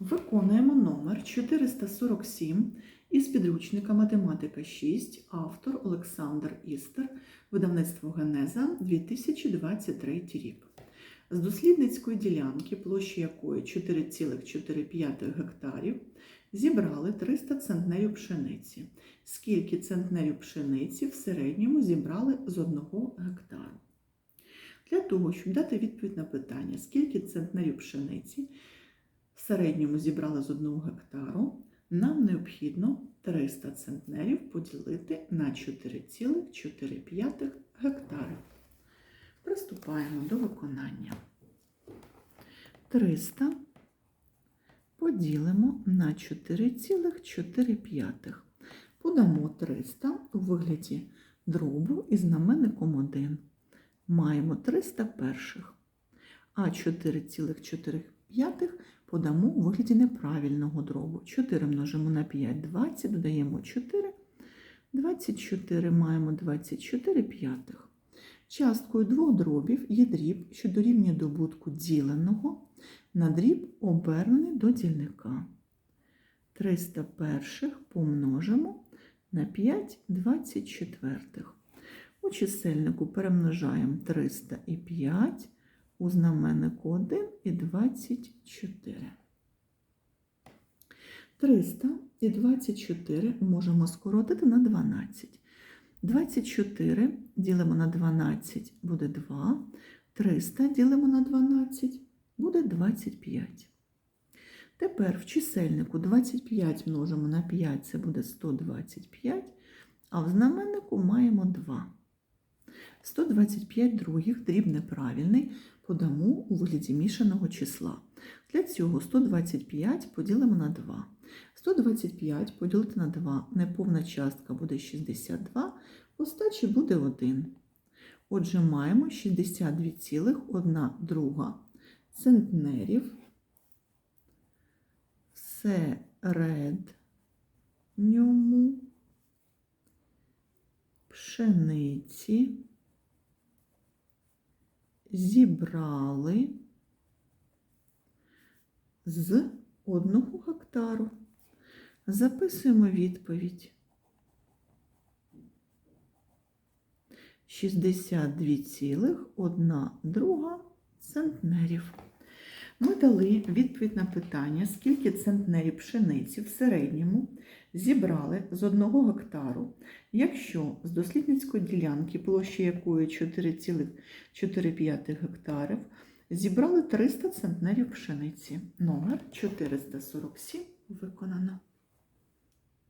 Виконуємо номер 447 із підручника Математика 6, автор Олександр Істер, видавництво Генеза 2023 рік. З дослідницької ділянки, площі якої 4,4 гектарів, зібрали 300 центнерів пшениці. Скільки центнерів пшениці в середньому зібрали з одного гектару? Для того, щоб дати відповідь на питання, скільки центнерів пшениці в середньому зібрали з одного гектару, нам необхідно 300 центнерів поділити на 4,4 гектари. Приступаємо до виконання. 300 поділимо на 4,4. Подамо 300 у вигляді дробу із знаменником 1. Маємо 300 перших, а 4,4 подамо у вигляді неправильного дробу. 4 множимо на 5, 20, додаємо 4, 24 маємо 24 п'ятих. Часткою двох дробів є дріб, що дорівнює добутку діленого на дріб обернений до дільника. 300 перших помножимо на 5 24. У чисельнику перемножаємо 300 і 5, у знаменнику 1 і 24. 300 і 24 можемо скоротити на 12. 24 ділимо на 12 буде 2, 300 ділимо на 12 буде 25. Тепер в чисельнику 25 множимо на 5, це буде 125, а в знаменнику маємо 2. 125 других дріб неправильний подамо у вигляді мішаного числа. Для цього 125 поділимо на 2. 125 поділити на 2, неповна частка буде 62, остачі буде 1. Отже, маємо 62,1 друга центнерів середньому пшениці зібрали з одного гектару. Записуємо відповідь. 62,1 друга центнерів. Ми дали відповідь на питання, скільки центнерів пшениці в середньому зібрали з одного гектару, якщо з дослідницької ділянки, площі якої 4,4 гектарів, зібрали 300 центнерів пшениці. Номер 447 виконано.